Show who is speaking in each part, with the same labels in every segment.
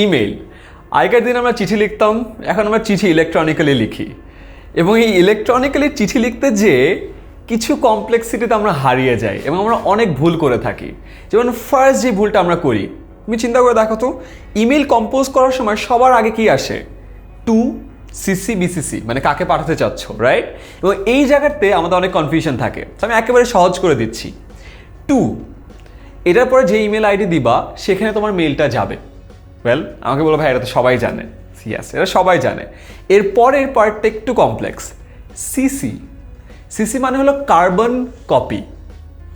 Speaker 1: Email আগেকার দিন আমরা চিঠি লিখতাম, এখন আমরা চিঠি ইলেকট্রনিক্যালি লিখি। এবং এই ইলেকট্রনিক্যালি চিঠি লিখতে যে কিছু কমপ্লেক্সিটিতে আমরা হারিয়ে যাই এবং আমরা অনেক ভুল করে থাকি। যেমন ফার্স্ট যে ভুলটা আমরা করি, তুমি চিন্তা করে দেখো তো ইমেল কম্পোজ করার সময় সবার আগে কি আসে? টু সিসি বিসিসি মানে কাকে পাঠাতে চাচ্ছ রাইট এবং এই জায়গাতে আমাদের অনেক কনফিউশন থাকে। তো আমি একেবারে সহজ করে দিচ্ছি। টু এটার পরে যে ইমেল আইডি দিবা, সেখানে তোমার মেলটা যাবে। ওয়েল আমাকে বলো ভাই এটা তো সবাই জানে। ইয়াস এটা সবাই জানে। এর পরের পার্টটা একটু কমপ্লেক্স সিসি সিসি মানে হলো কার্বন কপি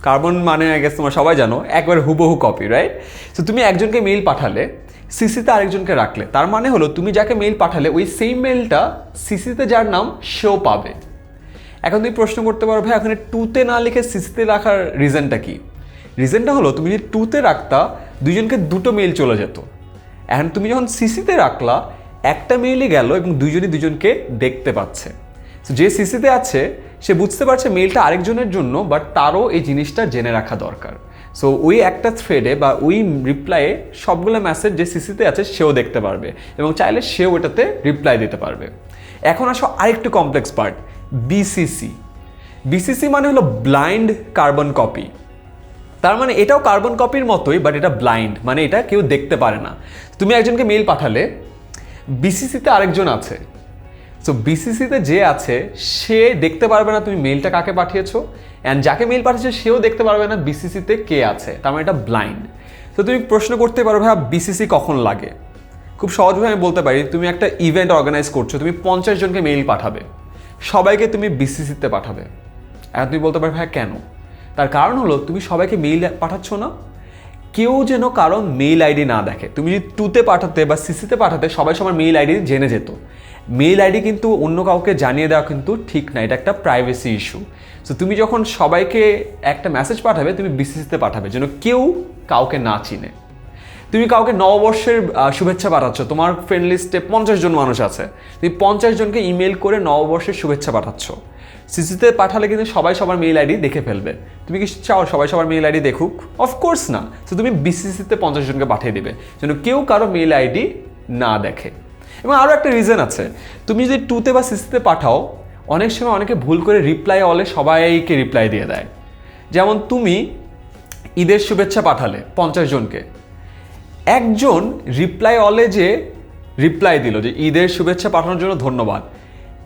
Speaker 1: কার্বন মানে আই তোমরা সবাই জানো, একবার হুবহু কপি রাইট তো তুমি একজনকে মেইল পাঠালে সিসিতে আরেকজনকে রাখলে। তার মানে হলো, তুমি যাকে মেইল পাঠালে, ওই সেম মেইলটা সিসিতে যার নাম সেও পাবে। এখন তুমি প্রশ্ন করতে পারো, ভাই এখানে টুতে না লিখে সিসিতে রাখার রিজনটা কি? রিজনটা হলো, তুমি যদি টুতে রাখতা দুজনকে দুটো মেইল চলে যেত। এখন তুমি যখন সিসিতে রাখলা, একটা মেইলই গেল এবং দুজনই দুজনকে দেখতে পাচ্ছে। যে সিসিতে আছে, সে বুঝতে পারছে মেইলটা আরেকজনের জন্য বাট তারও এই জিনিসটা জেনে রাখা দরকার। সো ওই একটা থ্রেডে বা ওই রিপ্লাইয়ে সবগুলো মেসেজ যে সিসিতে আছে, সেও দেখতে পারবে এবং চাইলে সেও ওটাতে রিপ্লাই দিতে পারবে। এখন আসো আরেকটু কমপ্লেক্স পার্ট বিসিসি বিসিসি মানে হলো ব্লাইন্ড কার্বন কপি তার মানে এটাও কার্বন কপির মতোই বাট এটা ব্লাইন্ড মানে এটা কেউ দেখতে পারে না। তুমি একজনকে মেইল পাঠালে বিসিসিতে আরেকজন আছে। সো বিসিসিতে যে আছে, সে দেখতে পারবে না তুমি মেইলটা কাকে পাঠিয়েছো অ্যান্ড যাকে মেইল পাঠিয়েছে সেও দেখতে পারবে না বিসিসিতে কে আছে। তার মানে এটা ব্লাইন্ড তো তুমি প্রশ্ন করতে পারো ভাই বিসিসি কখন লাগে? খুব সহজভাবে আমি বলতে পারি, তুমি একটা ইভেন্ট অর্গানাইজ করছ, তুমি পঞ্চাশ জনকে মেইল পাঠাবে। সবাইকে তুমি বিসিসিতে পাঠাবে। এখন তুমি বলতে পারো ভাই কেন? তার কারণ হলো, তুমি সবাইকে মেইল পাঠাচ্ছ না। কেউ যেন কারণ মেইল আইডি না দেখে। তুমি যদি টুতে পাঠাতে বা সিসিতে পাঠাতে, সবাই সবার মেইল আইডি জেনে যেত। মেইল আইডি কিন্তু অন্য কাউকে জানিয়ে দেওয়া কিন্তু ঠিক না। এটা একটা প্রাইভেসি ইস্যু সো তুমি যখন সবাইকে একটা মেসেজ পাঠাবে, তুমি বিসিসিতে পাঠাবে, যেন কেউ কাউকে না চিনে। তুমি কাউকে নববর্ষের শুভেচ্ছা পাঠাচ্ছ, তোমার ফ্রেন্ড লিস্টে পঞ্চাশ জন মানুষ আছে, তুমি পঞ্চাশ জনকে ইমেল করে নববর্ষের শুভেচ্ছা পাঠাচ্ছ। সিসিতে পাঠালে কিন্তু সবাই সবার মেইল আইডি দেখে ফেলবে। তুমি কি চাও সবাই সবার মেইল আইডি দেখুক? অফকোর্স না। তো তুমি বিসিসিতে পঞ্চাশ জনকে পাঠিয়ে দিবে, যেন কেউ কারও মেইল আইডি না দেখে। এবং আরও একটা রিজন আছে, তুমি যদি টুতে বা সিসিতে পাঠাও, অনেক সময় অনেকে ভুল করে রিপ্লাই অলে সবাইকে রিপ্লাই দিয়ে দেয়। যেমন তুমি ঈদের শুভেচ্ছা পাঠালে পঞ্চাশ জনকে একজন রিপ্লাই অলে যে রিপ্লাই দিল যে ঈদের শুভেচ্ছা পাঠানোর জন্য ধন্যবাদ।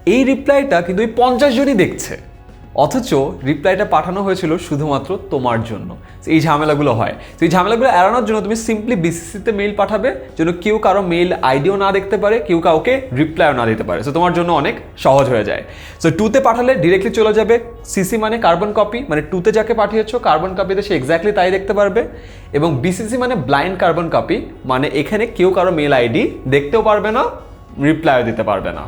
Speaker 1: এই রিপ্লাইটা কিন্তু ওই পঞ্চাশ জনই দেখছে। অথচ রিপ্লাইটা পাঠানো হয়েছিল শুধুমাত্র তোমার জন্য। এই ঝামেলাগুলো হয়। তো এই ঝামেলাগুলো এড়ানোর জন্য তুমি সিম্পলি বিসিসিতে মেইল পাঠাবে, যেন কেউ কারও মেইল আইডিও না দেখতে পারে, কেউ কাউকে রিপ্লাইও না দিতে পারে। সো তোমার জন্য অনেক সহজ হয়ে যায়। সো টুতে পাঠালে ডিরেক্টলি চলে যাবে সিসি মানে কার্বন কপি মানে টুতে যাকে পাঠিয়েছো কার্বন কপিতে সে এক্স্যাক্টলি তাই দেখতে পারবে। এবং বিসিসি মানে ব্লাইন্ড কার্বন কপি মানে এখানে কেউ কারও মেল আইডি দেখতেও পারবে না রিপ্লাইও দিতে পারবে না।